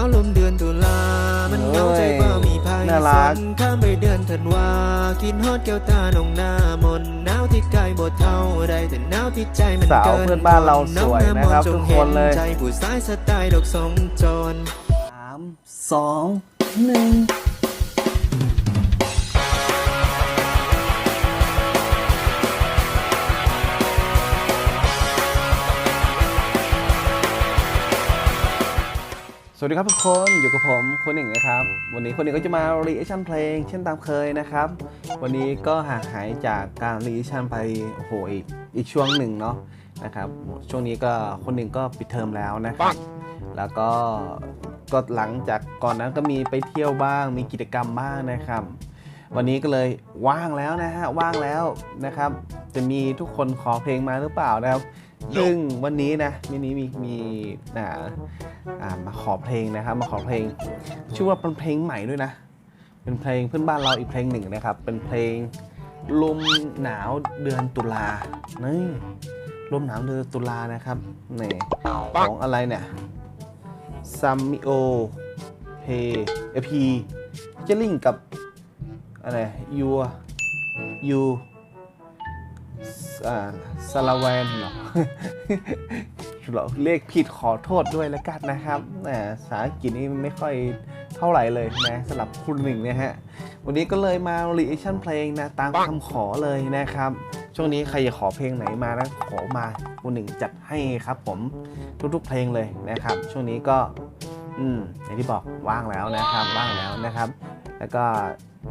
าวลมเดือนตุลา มันเหงาใจว่ามีภัยน่ารักฝนข้ามไปเดือนธันวา กินฮอดแก้วตาน้องหน้ามนหนาวที่กายบ่เท่าใดแต่หนาวที่ใจมันสาวเกินเพื่อนบ้านเราสวยนะครับองทุกหาคนเลยใจผู้สายสไตล์ดอกสองจรสามสองหนึ่ง สวัสดีครับทุกคนอยู่กับผมคนหนึ่งนะครับ วันนี้คนหนึ่งก็จะมารีแอคชั่นเพลง เช่นตามเคยนะครับ วันนี้ก็ห่างหายจากการรีแอคชั่นไปโอ้โหอีกอีกช่วงหนึ่งเนาะนะครับ ช่วงนี้ก็คนหนึ่งก็ปิดเทอมแล้วนะครับ แล้วก็ก็หลังจากก่อนนั้นก็มีไปเที่ยวบ้าง มีกิจกรรมบ้างนะครับ วันนี้ก็เลยว่างแล้วนะฮะว่างแล้วนะครับ จะมีทุกคนขอเพลงมาหรือเปล่านะครับ ซึ่งวันนี้นะมินี้มีมีอ่าอ่ามาขอเพลงนะครับ มาขอเพลง ชื่อว่าเป็นเพลงใหม่ด้วยนะ เป็นเพลงเพื่อนบ้านเราอีกเพลงหนึ่งนะครับ เป็นเพลงลมหนาวเดือนตุลานี่ลมหนาวเดือนตุลานะครับนี่ของอะไรเนี่ยซัมมิโอเพเอพีเจลิงกับอะไรยูยู สลาแวนเหรอเราเรียกผิดขอโทษด้วยแล้วกันนะครับแหมภาษาอังกฤษนี่ไม่ค่อยเท่าไหร่เลยนะสำหรับคุณหนึ่งนะฮะ วันนี้ก็เลยมารีแอคชั่นเพลงนะ ตามคำขอเลยนะครับ ช่วงนี้ใครจะขอเพลงไหนมานะ ขอมาคุณหนึ่งจัดให้ครับผมทุกๆเพลงเลยนะครับ ช่วงนี้ก็ อืมอย่างที่บอกว่างแล้วนะครับ ว่างแล้วนะครับ แล้วก็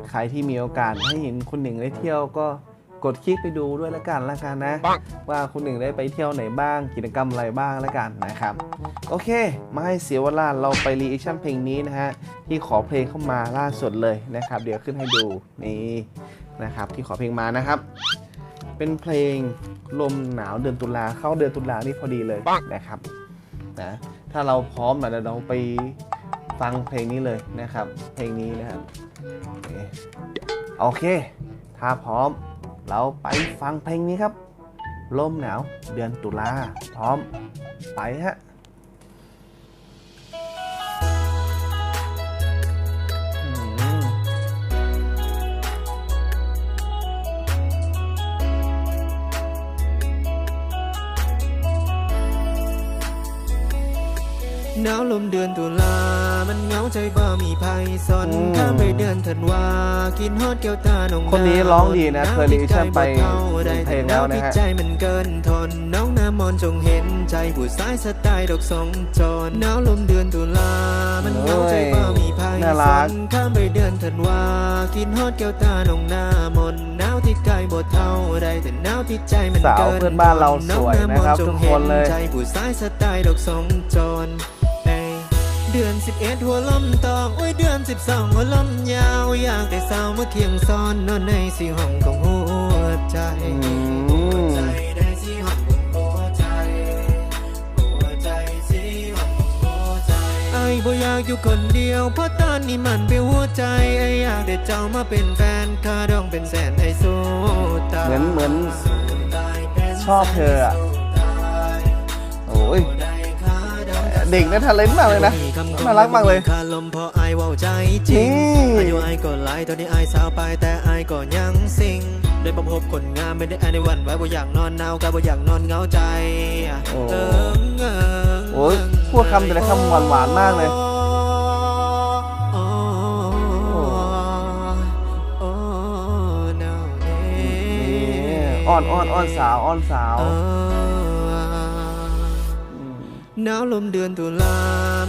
ใครที่มีโอกาสให้เห็นคุณหนึ่งได้เที่ยวก็ กดคลิกไปดูด้วยล้วกันละกันนะ ว่าคุณหนึ่งได้ไปเที่ยวไหนบ้างกิจกรรมอะไรบ้างล้วกันนะครับ โอเค มาให้เสียเวลาเราไปรีแอคชั่นเพลงนี้นะฮะ ที่ขอเพลงเข้ามาล่าสุดเลยนะครับ เดี๋ยวขึ้นให้ดูนี่นะครับ ที่ขอเพลงมานะครับ เป็นเพลงลมหนาวเดือนตุลาเข้าเดือนตุลานี่พอดีเลยนะครับนะถ้าเราพร้อมนะเดี๋ยวเราไปฟังเพลงนี้เลยนะครับ เพลงนี้นะครับโอเค ถ้าพร้อม เราไปฟังเพลงนี้ครับ ลมหนาวเดือนตุลาพร้อม ไปฮะ หนาวลมเดือนตุลา มันเหงาใจบ่มีภัยสอนอืมข้ามไปเดือนธันวา กินฮอดแก้วตาน้องคนนี้ร้องดีนะหาวเคยรีแอคชั่นไปที่ใจบ่ท่าใดเพลงแล้วนะฮะหาที่ใจมันเกินทนน้องน้ำมอนจงเห็นใจผู้สายสไตล์ดอกสองจรหนาวลมเดือนตุลา มันเหงาใจบ่มีภัยน่ารักสอนข้ามไปเดือนธันวา กินฮอดแก้วตาน้องน้ำมนหนาวที่กายบ่เท่าใดแต่หนาวที่ใจมันสาวเกินเพื่อนบ้านเราสวยนะครับองำมจทุงกคนเลยห็ใจผู้สายสไตล์ดอกสองจรเอ้ย เดือน11หัวลมตองโอ้ยเดือน12หัวลมยาวอยากได้สาวมาเคียงซ้อนนอนในสีห้องของหัวใจอืมใจได้สีห้องของหัวใจหัวใจสีห้องของหัวใจไอ้บ่อยากอยู่คนเดียวเพราะตอนนี้มันเป็นหัวใจไอ้อยากได้เจ้ามาเป็นแฟนค่าดองเป็นแสนไอ้สู้ตายเหมือนเหมือนสู้ตายเป็นชอบเธออะสู้ตายโอ้ยได้ค่าดองเด็กนะทะเลนมากเลยนะ น่ารักมากเลยคาลมเพราะไอายเว้าใจจริงนี่อายุไอายก็หลายตอนนี้ไอายสาวไปแต่ไอายก็ยังสิงได้ประพบคนงามไม่ได้ไอายในวันไว้บ่อยากนอนหนาวก็บ่อยากนอนเหงาใจโอ้เอิงเอิงโอ้ยพูดคำแต่ละคำหวานๆมากเลยโอ้โอ้แนวนี้นี่อ้อนอ้อนอ้อนสาวอ้อนสาวเออม หนาวลมเดือนตุลา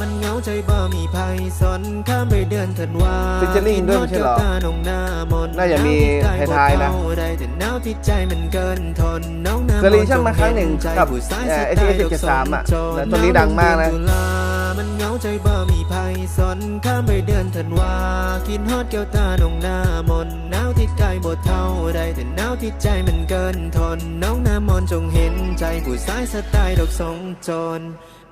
มันเหงาใจบ่มีภัยสอนข้ามไปเดือนธันวา Featuring ด้วยไม่ใช่เหรอกินฮอดแก้วตาน้องหน้ามนน่าจะมีท้ายๆนะได้แต่หนาวที่ใจมันเกินทนน้องน้ำเคยรีแอคชั่นมาครั้งหนึ่งใจกับผู้สายเอ่อสไตล์ ATS 73อะแต่ตัวนี้ดังมากนะหวลมเดือตุลามันเหงาใจบ่มีภัยสอนข้ามไปเดือนธันวากินฮอดแก้วตาน้องหน้ามนหนาวที่กายบ่เท่าได้แต่หนาวที่ใจมันเกินทนน้องน้ำมนจงเห็นใจผู้สายสไตล์ดอกสองจร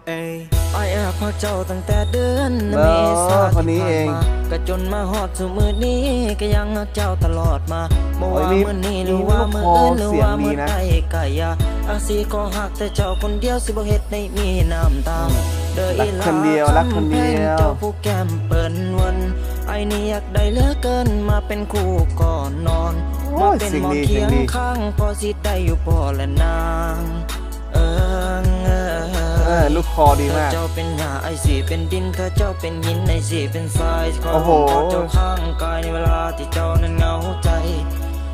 เอ้ยไอ้แอบพอเจ้าตั้งแต่เดือนเออเมษาคนนี้เองที่ผ่านมาก็จนมาฮอดสู่มือนี้ก็ยังเอาเจ้าตลอดมาบ่ว่าโอ้ยมีมื้อนี้หรือว่ามื้อมีอื่นลูหกรือคอว่ามื้อเสียงดีนะใดก็อย่าอาสิก็ฮักแต่เจ้าคนเดียวสิบ่เฮ็ดให้มีน้ำตาเด้อรัอีกหลาคนเดียวรักคนเดียวจำแพงเจ้าผู้แก้มเปิ้นวันไอ้นี่อยากได้เหลือเกินมาเป็นคู่ก่อนนอนโอ้มายเป็นเสียงหมอนดีเคียงเสียงดีข้างพอสิได้อยู่พอและนางเอิงเอิเอองลูกคอดีมากถ้าเจ้าเป็นหญ้าไอสีเป็นดินถ้าเจ้าเป็นหินไอสีเป็นทรายขอโอ้โหขอเจ้าข้างกายในเวลาที่เจ้านั้นเหงาใจ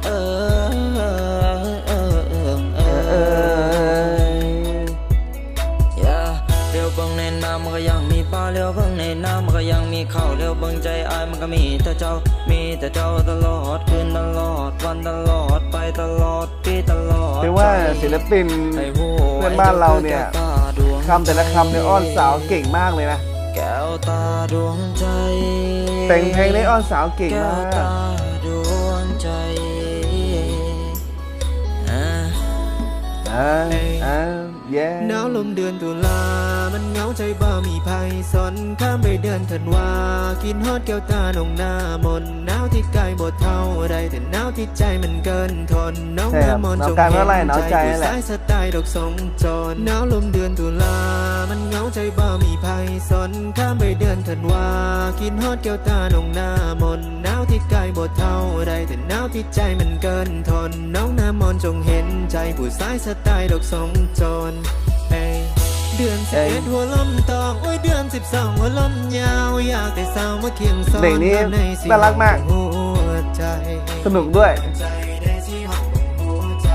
เออเออเออเออเอเอออย่าเลี้ยวเบิ่งในน้ำมันก็ยังมีปลาเลี้ยวเบิ่งในน้ำมันก็ยังมีข้าวเลี้ยวเบิ่งใจอายมันก็มีแต่เจ้ามีแต่เจ้าตลอดคืนตลอดวันตลอดไปตลอดปีตลอดเรียกว่าใจศิลปินไอ้โว้เพื่อนบ้านเราเนี่ยไอ้จ้า คือแก้วตาดวงคำแต่ละคำเนี่ยอ้อนสาวเก่งมากเลยนะแก้วตาดวงใจแต่งเพลงได้อ้อนสาวเก่งแก้มาวตากดวงใจอ่าอ่าอ่าเย้ หนาวลมเดือนตุลา มันเหงาใจบ่มีภัยสนข้ามไปเดือนธันวา กินฮอดแก้วตาหนองหน้ามนหนาวที่กายบทเท่าใดแต่หนาวที่ใจมันเกินทนน้องใช่ครับน้ำมนต์หนาวจงกายเมื่อไหร่เห็นหนาวใจผู้นั่นแหละสายสไตล์ดอกสงจรหนาวลมเดือนตุลา มันเหงาใจบ่มีภัยสนข้ามไปเดือนธันวา กินฮอดแก้วตาหนองหน้ามนหนาวที่กายบทเท่าใดแต่หนาวที่ใจมันเกินทนน้องน้ำมนต์จงเห็นใจผู้สายสไตล์ดอกสงจรเอ้ยเดือนสิบเอ็ดหัวลมตองโอ้ยเดือนสิบสองหัวลมยาวอยากแต่สาวมาเคียงซ้อนเพลงนี้ในสิน่ารักมากหัวใจสนุกด้วยใจได้สิห้องหัวใจ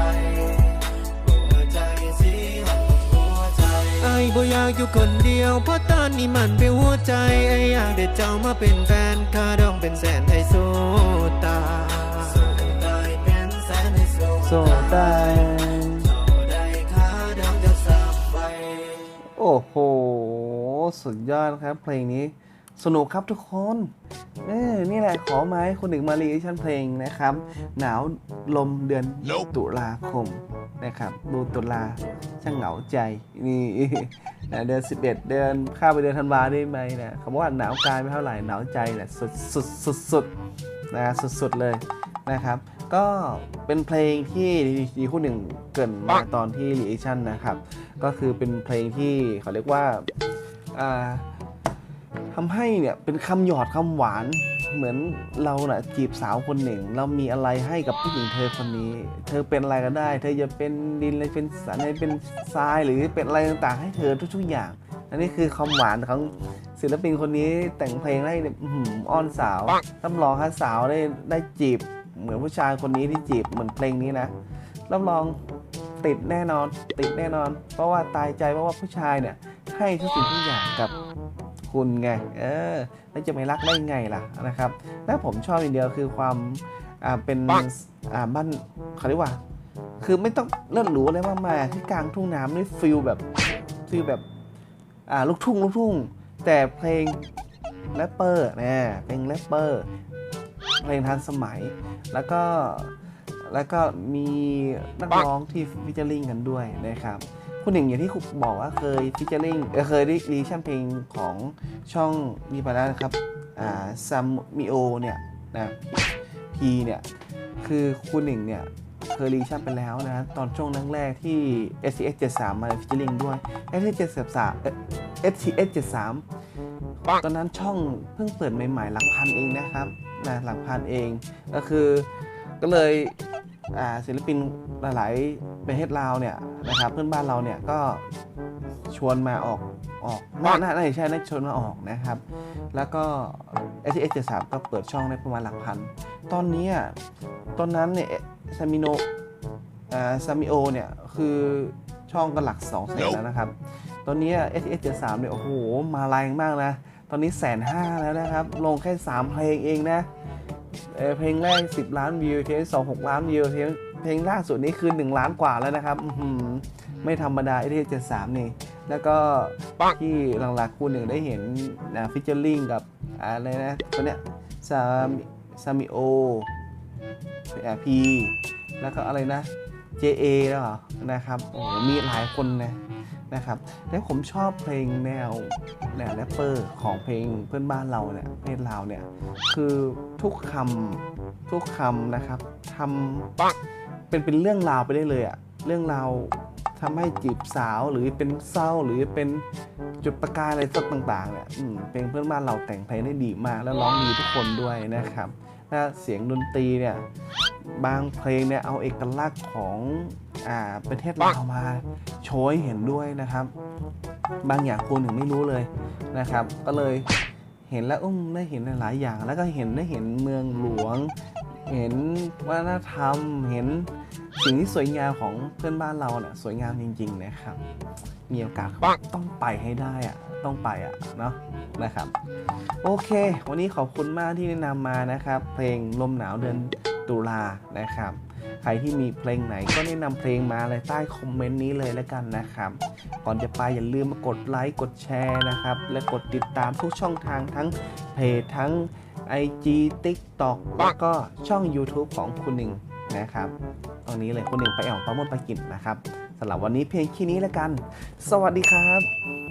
หัวใจสิห้องหัวใจไอ้บ่อยากอยู่คนเดียวเพราะตอนนี้มันเป็นหัวใจไอ้อยากได้เจ้ามาเป็นแฟนค่าดองเป็นแสนไทยโซตาสู้ตายเป็นแสนให้โซโซตาย สุดยอดครับ เพลงนี้สนุกครับทุกคนเออนี่แหละขอมาให้คนหนึ่งมารีแอคชั่นเพลงนะครับ หนาวลมเดือนตุลาคมนะครับดูตุลาช่างเหงาใจนี่นะเดือน11 เดือนข้ามไปเดือนธันวาได้ไหมนะคำว่าหนาวกายไม่เท่าไหร่หนาวใจแหละสุดสุดสุดสุดนะสุดสุดเลยนะครับ ก็เป็นเพลงที่ดีคู่หนึ่งเกรินมาตอนที่รีแอคชั่นนะครับ ก็คือเป็นเพลงที่เขาเรียกว่าอ่า ทำให้เนี่ยเป็นคำหยอดคำหวานเหมือนเราน่ะจีบสาวคนหนึ่ง เรามีอะไรให้กับผู้หญิงเธอคนนี้ เธอเป็นอะไรก็ได้ เธอจะเป็นดินอะไรเป็นสารอะไรเป็นทรายหรือเป็นอะไรต่างๆ ให้เธอทุกๆอย่าง อันนี้คือความหวานของศิลปินคนนี้แต่งเพลงได้อ้อหืออ้อนสาวรับรองฮะสาวได้ได้จีบ เหมือนผู้ชายคนนี้ที่จีบเหมือนเพลงนี้นะรับรองติดแน่นอนติดแน่นอน เพราะว่าตายใจเพราะว่าผู้ชายเนี่ย ให้ทุกสิ่งทุกอย่างกับคุณไง เออ แล้วจะไม่รักได้ไงล่ะนะครับ และผมชอบอย่างเดียวคือความ อ่า เป็น อ่า บ้านเขาเรียกว่า คือไม่ต้องเลิศหรูอะไรมากมายที่กลางทุ่งน้ำด้วยฟิลแบบ ฟิลแบบ อ่า ลูกทุ่ง ลูกทุ่ง แต่เพลงแรปเปอร์นะเพลงแรปเปอร์ เพลงทันสมัย แล้วก็ แล้วก็มีนักร้องที่ฟิชเจอริงกันด้วยนะครับ คุณหนึ่งอย่างที่คุณบอกว่าเคยฟิชเจอริงเคยได้รีชั่นเพลงของช่องมีไปแล้วนะครับอ่าซัมมิโอเนี่ยนะพีเนี่ยคือคุณหนึ่งเนี่ยเคยรีชั่นไปแล้วนะ ตอนช่วงแรกๆที่ S S 73มาฟิชเจอร์ลิงด้วย S S 73เอ่อ S S 73ตอนนั้นช่องเพิ่งเปิดใหม่ๆ หลักพันเองนะครับนะหลักพันเองก็คือก็เลย ศิลปินหลายๆประเทศลาวเนี่ยนะครับเพื่อนบ้านเราเนี่ยก็ชวนมาออกออกน่าน่าน่าจะใช่น่าจะชวนมาออกนะครับ แล้วก็ S S 73ก็เปิดช่องได้ประมาณหลักพัน ตอนนี้อะตอนนั้นเนี่ยซามิโนอ่าซามิโอเนี่ยคือช่องก็หลัก2แสนแล้วนะครับ ตอนนี้ S S 73เนี่ยโอ้โหมาแรงมากนะ ตอนนี้แสนห้าแล้วนะครับ ลงแค่ 3 เพลงเองนะ เอ่อเพลงแรก 10 ล้านวิวเพลงสองหกล้านวิวเพลงเพลงล่าสุดนี้คือ 1 ล้านกว่าแล้วนะครับอื้อหือไม่ธรรมดา S S 73นี่ แล้วก็ที่หลักๆคู่หนึ่งได้เห็นนะฟิชเจอริงกับอะไรนะตัวเนี้ยซาซามิโอพีแล้วก็อะไรนะ JA แล้วเหรอนะครับโอ้โหมีหลายคนนะ นะครับ แล้วผมชอบเพลงแนวแนวแรปเปอร์ของเพลงเพื่อนบ้านเราเนี่ยเพศลาวเนี่ย คือทุกคำทุกคำนะครับทำเป็นเป็นเรื่องราวไปได้เลยอะเรื่องราวทำให้จีบสาวหรือเป็นเศร้าหรือเป็นจุดประกายอะไรสักต่างๆเนี่ยเพลงเพื่อนบ้านเราแต่งเพลงได้ดีมากแล้วร้องดีทุกคนด้วยนะครับและเสียงดนตรีเนี่ยบางเพลงเนี่ยเอาเอกลักษณ์ของ ประเทศลาวมาโชว์ให้เห็นด้วยนะครับ บางอย่างคุณถึงไม่รู้เลยนะครับ ก็เลยเห็นแล้วอุ้มได้เห็นหลายๆอย่าง แล้วก็เห็นได้เห็นเมืองหลวง เห็นวัฒนธรรม เห็นสิ่งที่สวยงามของเพื่อนบ้านเราเนี่ยสวยงามจริง ๆ นะครับ มีโอกาสต้องไปให้ได้อะต้องไปอะเนาะนะครับ โอเค วันนี้ขอบคุณมากที่แนะนำมานะครับ เพลงลมหนาวเดือนตุลานะครับ ใครที่มีเพลงไหนก็แนะนำเพลงมาเลยใต้คอมเมนต์นี้เลยแล้วกันนะครับ ก่อนจะไปอย่าลืมมากดไลค์กดแชร์นะครับ และกดติดตามทุกช่องทางทั้งเพจทั้ง IG TikTok แล้วก็ช่อง YouTube ของคุณหนึ่งนะครับ ตรงนี้เลยคุณหนึ่งไปแอวประมวลปกิจนะครับสำหรับวันนี้เพลงแค่นี้แล้วกัน สวัสดีครับ